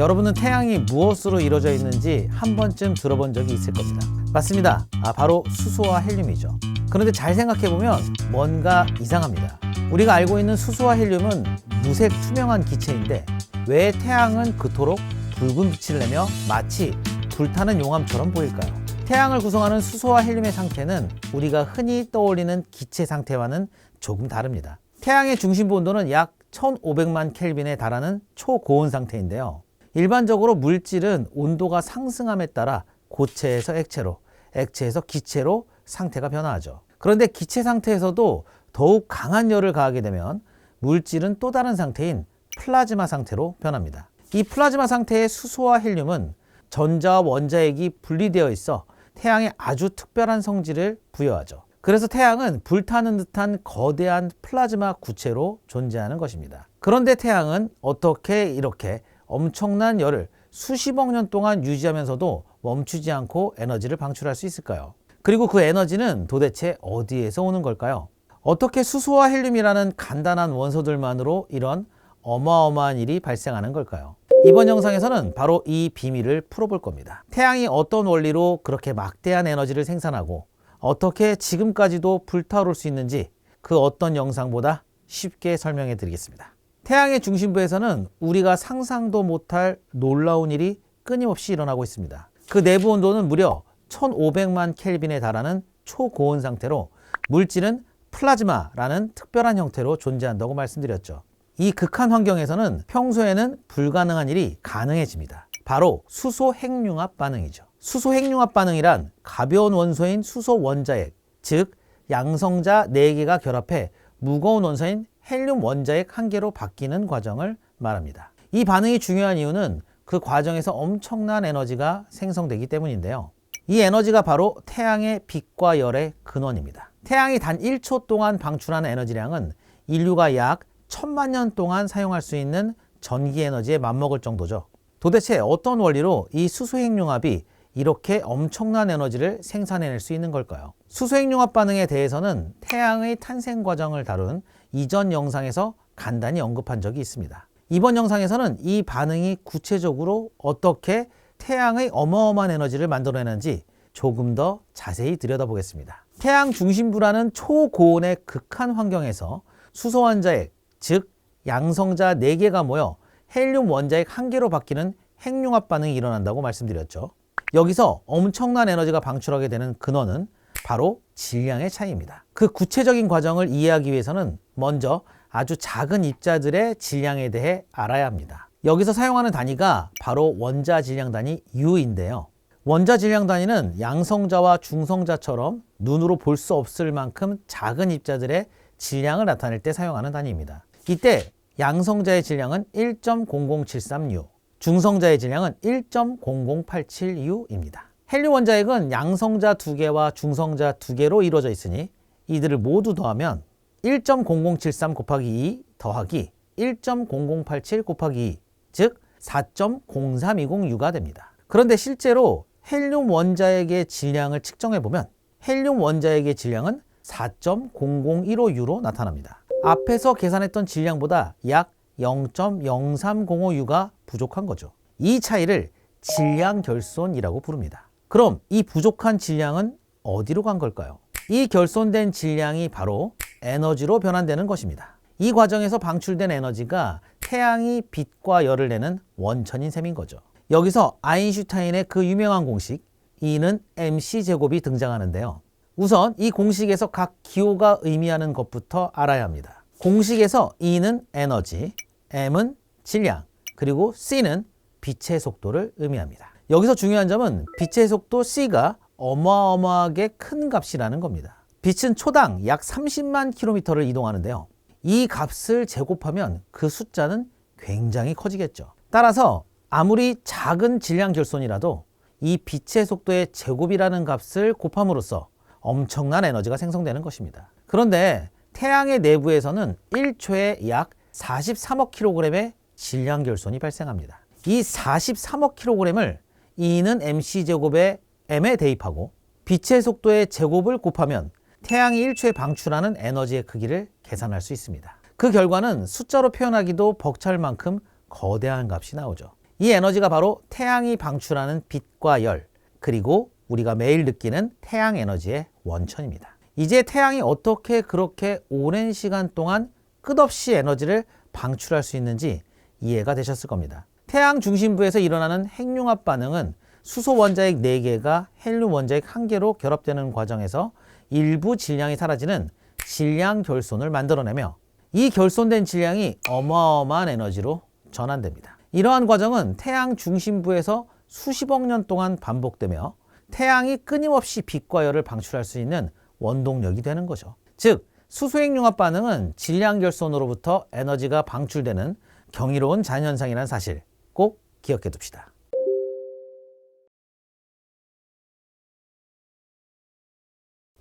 여러분은 태양이 무엇으로 이루어져 있는지 한 번쯤 들어본 적이 있을 겁니다. 맞습니다. 아, 바로 수소와 헬륨이죠. 그런데 잘 생각해보면 뭔가 이상합니다. 우리가 알고 있는 수소와 헬륨은 무색 투명한 기체인데 왜 태양은 그토록 붉은 빛을 내며 마치 불타는 용암처럼 보일까요? 태양을 구성하는 수소와 헬륨의 상태는 우리가 흔히 떠올리는 기체 상태와는 조금 다릅니다. 태양의 중심부 온도는 약 1500만 켈빈에 달하는 초고온 상태인데요. 일반적으로 물질은 온도가 상승함에 따라 고체에서 액체로, 액체에서 기체로 상태가 변화하죠. 그런데 기체 상태에서도 더욱 강한 열을 가하게 되면 물질은 또 다른 상태인 플라즈마 상태로 변합니다. 이 플라즈마 상태의 수소와 헬륨은 전자와 원자핵이 분리되어 있어 태양에 아주 특별한 성질을 부여하죠. 그래서 태양은 불타는 듯한 거대한 플라즈마 구체로 존재하는 것입니다. 그런데 태양은 어떻게 이렇게 엄청난 열을 수십억 년 동안 유지하면서도 멈추지 않고 에너지를 방출할 수 있을까요? 그리고 그 에너지는 도대체 어디에서 오는 걸까요? 어떻게 수소와 헬륨이라는 간단한 원소들만으로 이런 어마어마한 일이 발생하는 걸까요? 이번 영상에서는 바로 이 비밀을 풀어볼 겁니다. 태양이 어떤 원리로 그렇게 막대한 에너지를 생산하고 어떻게 지금까지도 불타오를 수 있는지 그 어떤 영상보다 쉽게 설명해 드리겠습니다. 태양의 중심부에서는 우리가 상상도 못할 놀라운 일이 끊임없이 일어나고 있습니다. 그 내부 온도는 무려 1500만 켈빈에 달하는 초고온 상태로 물질은 플라즈마라는 특별한 형태로 존재한다고 말씀드렸죠. 이 극한 환경에서는 평소에는 불가능한 일이 가능해집니다. 바로 수소 핵융합 반응이죠. 수소 핵융합 반응이란 가벼운 원소인 수소 원자핵, 즉 양성자 4개가 결합해 무거운 원소인 헬륨 원자핵 1개로 바뀌는 과정을 말합니다. 이 반응이 중요한 이유는 그 과정에서 엄청난 에너지가 생성되기 때문인데요. 이 에너지가 바로 태양의 빛과 열의 근원입니다. 태양이 단 1초 동안 방출하는 에너지량은 인류가 약 천만 년 동안 사용할 수 있는 전기 에너지에 맞먹을 정도죠. 도대체 어떤 원리로 이 수소핵융합이 이렇게 엄청난 에너지를 생산해낼 수 있는 걸까요? 수소핵융합 반응에 대해서는 태양의 탄생 과정을 다룬 이전 영상에서 간단히 언급한 적이 있습니다. 이번 영상에서는 이 반응이 구체적으로 어떻게 태양의 어마어마한 에너지를 만들어내는지 조금 더 자세히 들여다보겠습니다. 태양 중심부라는 초고온의 극한 환경에서 수소 원자핵, 즉 양성자 4개가 모여 헬륨 원자핵 1개로 바뀌는 핵융합 반응이 일어난다고 말씀드렸죠. 여기서 엄청난 에너지가 방출하게 되는 근원은 바로 질량의 차이입니다. 그 구체적인 과정을 이해하기 위해서는 먼저 아주 작은 입자들의 질량에 대해 알아야 합니다. 여기서 사용하는 단위가 바로 원자 질량 단위 U인데요. 원자 질량 단위는 양성자와 중성자처럼 눈으로 볼 수 없을 만큼 작은 입자들의 질량을 나타낼 때 사용하는 단위입니다. 이때 양성자의 질량은 1.0073U, 중성자의 질량은 1.0087U입니다. 헬륨 원자핵은 양성자 2개와 중성자 2개로 이루어져 있으니 이들을 모두 더하면 1.0073 곱하기 2 더하기 1.0087 곱하기 2, 즉 4.0320U가 됩니다. 그런데 실제로 헬륨 원자핵의 질량을 측정해 보면 헬륨 원자핵의 질량은 4.0015U로 나타납니다. 앞에서 계산했던 질량보다 약 0.0305U가 부족한 거죠. 이 차이를 질량 결손이라고 부릅니다. 그럼 이 부족한 질량은 어디로 간 걸까요? 이 결손된 질량이 바로 에너지로 변환되는 것입니다. 이 과정에서 방출된 에너지가 태양이 빛과 열을 내는 원천인 셈인 거죠. 여기서 아인슈타인의 그 유명한 공식 E는 mc 제곱이 등장하는데요. 우선 이 공식에서 각 기호가 의미하는 것부터 알아야 합니다. 공식에서 E는 에너지, M은 질량, 그리고 C는 빛의 속도를 의미합니다. 여기서 중요한 점은 빛의 속도 C가 어마어마하게 큰 값이라는 겁니다. 빛은 초당 약 30만 킬로미터를 이동하는데요. 이 값을 제곱하면 그 숫자는 굉장히 커지겠죠. 따라서 아무리 작은 질량 결손이라도 이 빛의 속도의 제곱이라는 값을 곱함으로써 엄청난 에너지가 생성되는 것입니다. 그런데 태양의 내부에서는 1초에 약 43억 킬로그램의 질량 결손이 발생합니다. 이 43억 킬로그램을 E는 mc제곱의 m에 대입하고 빛의 속도의 제곱을 곱하면 태양이 1초에 방출하는 에너지의 크기를 계산할 수 있습니다. 그 결과는 숫자로 표현하기도 벅찰 만큼 거대한 값이 나오죠. 이 에너지가 바로 태양이 방출하는 빛과 열, 그리고 우리가 매일 느끼는 태양 에너지의 원천입니다. 이제 태양이 어떻게 그렇게 오랜 시간 동안 끝없이 에너지를 방출할 수 있는지 이해가 되셨을 겁니다. 태양 중심부에서 일어나는 핵융합 반응은 수소 원자핵 4개가 헬륨 원자핵 1개로 결합되는 과정에서 일부 질량이 사라지는 질량 결손을 만들어내며 이 결손된 질량이 어마어마한 에너지로 전환됩니다. 이러한 과정은 태양 중심부에서 수십억 년 동안 반복되며 태양이 끊임없이 빛과 열을 방출할 수 있는 원동력이 되는 거죠. 즉, 수소핵 융합 반응은 질량 결손으로부터 에너지가 방출되는 경이로운 자연현상이라는 사실 꼭 기억해 둡시다.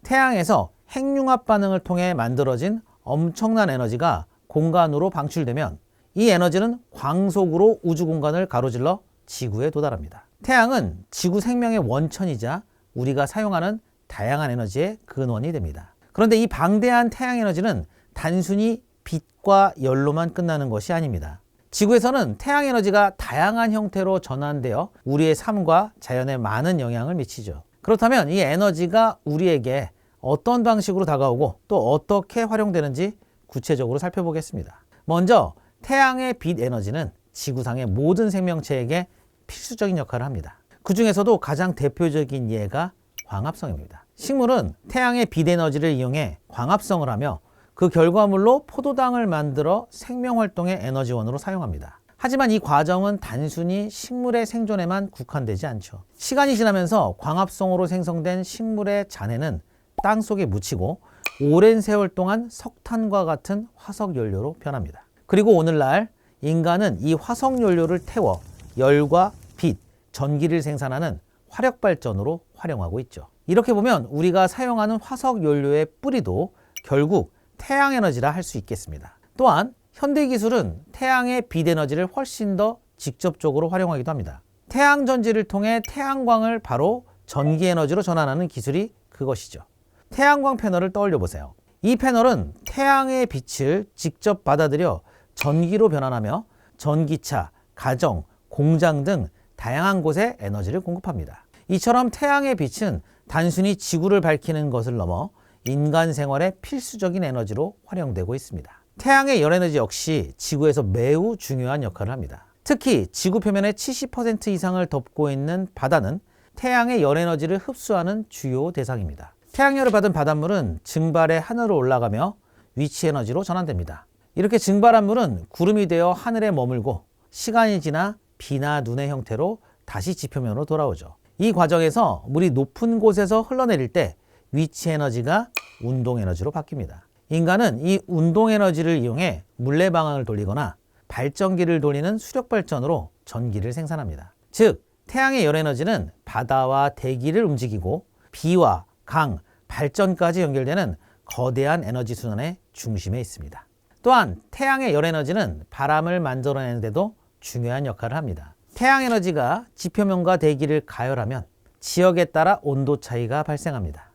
태양에서 핵융합 반응을 통해 만들어진 엄청난 에너지가 공간으로 방출되면 이 에너지는 광속으로 우주 공간을 가로질러 지구에 도달합니다. 태양은 지구 생명의 원천이자 우리가 사용하는 다양한 에너지의 근원이 됩니다. 그런데 이 방대한 태양 에너지는 단순히 빛과 열로만 끝나는 것이 아닙니다. 지구에서는 태양 에너지가 다양한 형태로 전환되어 우리의 삶과 자연에 많은 영향을 미치죠. 그렇다면 이 에너지가 우리에게 어떤 방식으로 다가오고 또 어떻게 활용되는지 구체적으로 살펴보겠습니다. 먼저 태양의 빛 에너지는 지구상의 모든 생명체에게 필수적인 역할을 합니다. 그 중에서도 가장 대표적인 예가 광합성입니다. 식물은 태양의 빛 에너지를 이용해 광합성을 하며 그 결과물로 포도당을 만들어 생명 활동의 에너지원으로 사용합니다. 하지만 이 과정은 단순히 식물의 생존에만 국한되지 않죠. 시간이 지나면서 광합성으로 생성된 식물의 잔해는 땅 속에 묻히고 오랜 세월 동안 석탄과 같은 화석 연료로 변합니다. 그리고 오늘날 인간은 이 화석 연료를 태워 열과 빛, 전기를 생산하는 화력 발전으로 활용하고 있죠. 이렇게 보면 우리가 사용하는 화석 연료의 뿌리도 결국 태양 에너지라 할 수 있겠습니다. 또한 현대 기술은 태양의 빛 에너지를 훨씬 더 직접적으로 활용하기도 합니다. 태양 전지를 통해 태양광을 바로 전기 에너지로 전환하는 기술이 그것이죠. 태양광 패널을 떠올려 보세요. 이 패널은 태양의 빛을 직접 받아들여 전기로 변환하며 전기차, 가정, 공장 등 다양한 곳에 에너지를 공급합니다. 이처럼 태양의 빛은 단순히 지구를 밝히는 것을 넘어 인간 생활의 필수적인 에너지로 활용되고 있습니다. 태양의 열 에너지 역시 지구에서 매우 중요한 역할을 합니다. 특히 지구 표면의 70% 이상을 덮고 있는 바다는 태양의 열 에너지를 흡수하는 주요 대상입니다. 태양열을 받은 바닷물은 증발해 하늘로 올라가며 위치 에너지로 전환됩니다. 이렇게 증발한 물은 구름이 되어 하늘에 머물고 시간이 지나 비나 눈의 형태로 다시 지표면으로 돌아오죠. 이 과정에서 물이 높은 곳에서 흘러내릴 때 위치 에너지가 운동 에너지로 바뀝니다. 인간은 이 운동 에너지를 이용해 물레 방향을 돌리거나 발전기를 돌리는 수력 발전으로 전기를 생산합니다. 즉, 태양의 열 에너지는 바다와 대기를 움직이고 비와 강, 발전까지 연결되는 거대한 에너지 순환의 중심에 있습니다. 또한 태양의 열 에너지는 바람을 만들어내는데도 중요한 역할을 합니다. 태양 에너지가 지표면과 대기를 가열하면 지역에 따라 온도 차이가 발생합니다.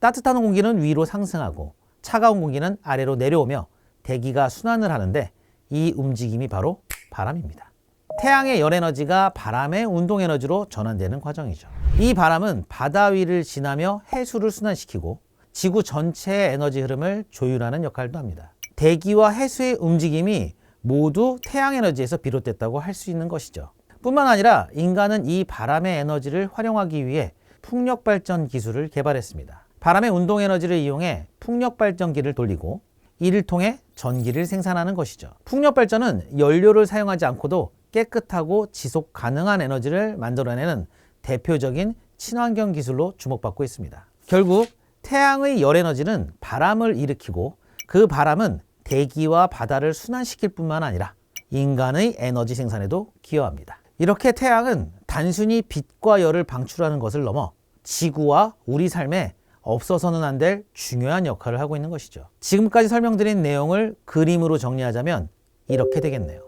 따뜻한 공기는 위로 상승하고 차가운 공기는 아래로 내려오며 대기가 순환을 하는데 이 움직임이 바로 바람입니다. 태양의 열 에너지가 바람의 운동 에너지로 전환되는 과정이죠. 이 바람은 바다 위를 지나며 해수를 순환시키고 지구 전체의 에너지 흐름을 조율하는 역할도 합니다. 대기와 해수의 움직임이 모두 태양 에너지에서 비롯됐다고 할 수 있는 것이죠. 뿐만 아니라 인간은 이 바람의 에너지를 활용하기 위해 풍력 발전 기술을 개발했습니다. 바람의 운동 에너지를 이용해 풍력 발전기를 돌리고 이를 통해 전기를 생산하는 것이죠. 풍력 발전은 연료를 사용하지 않고도 깨끗하고 지속 가능한 에너지를 만들어내는 대표적인 친환경 기술로 주목받고 있습니다. 결국 태양의 열 에너지는 바람을 일으키고 그 바람은 대기와 바다를 순환시킬 뿐만 아니라 인간의 에너지 생산에도 기여합니다. 이렇게 태양은 단순히 빛과 열을 방출하는 것을 넘어 지구와 우리 삶에 없어서는 안 될 중요한 역할을 하고 있는 것이죠. 지금까지 설명드린 내용을 그림으로 정리하자면 이렇게 되겠네요.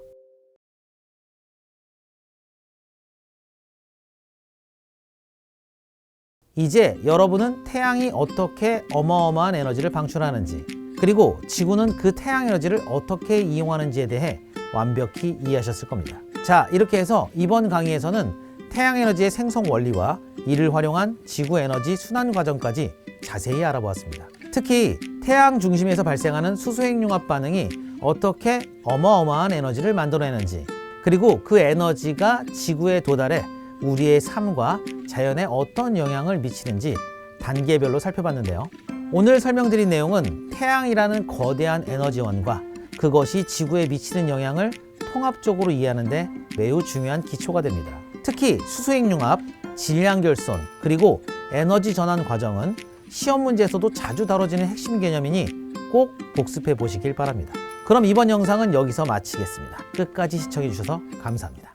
이제 여러분은 태양이 어떻게 어마어마한 에너지를 방출하는지 그리고 지구는 그 태양 에너지를 어떻게 이용하는지에 대해 완벽히 이해하셨을 겁니다. 자, 이렇게 해서 이번 강의에서는 태양 에너지의 생성 원리와 이를 활용한 지구 에너지 순환 과정까지 자세히 알아보았습니다. 특히 태양 중심에서 발생하는 수소핵융합 반응이 어떻게 어마어마한 에너지를 만들어내는지 그리고 그 에너지가 지구에 도달해 우리의 삶과 자연에 어떤 영향을 미치는지 단계별로 살펴봤는데요. 오늘 설명드린 내용은 태양이라는 거대한 에너지원과 그것이 지구에 미치는 영향을 통합적으로 이해하는데 매우 중요한 기초가 됩니다. 특히 수소핵융합, 질량 결손, 그리고 에너지 전환 과정은 시험 문제에서도 자주 다뤄지는 핵심 개념이니 꼭 복습해 보시길 바랍니다. 그럼 이번 영상은 여기서 마치겠습니다. 끝까지 시청해 주셔서 감사합니다.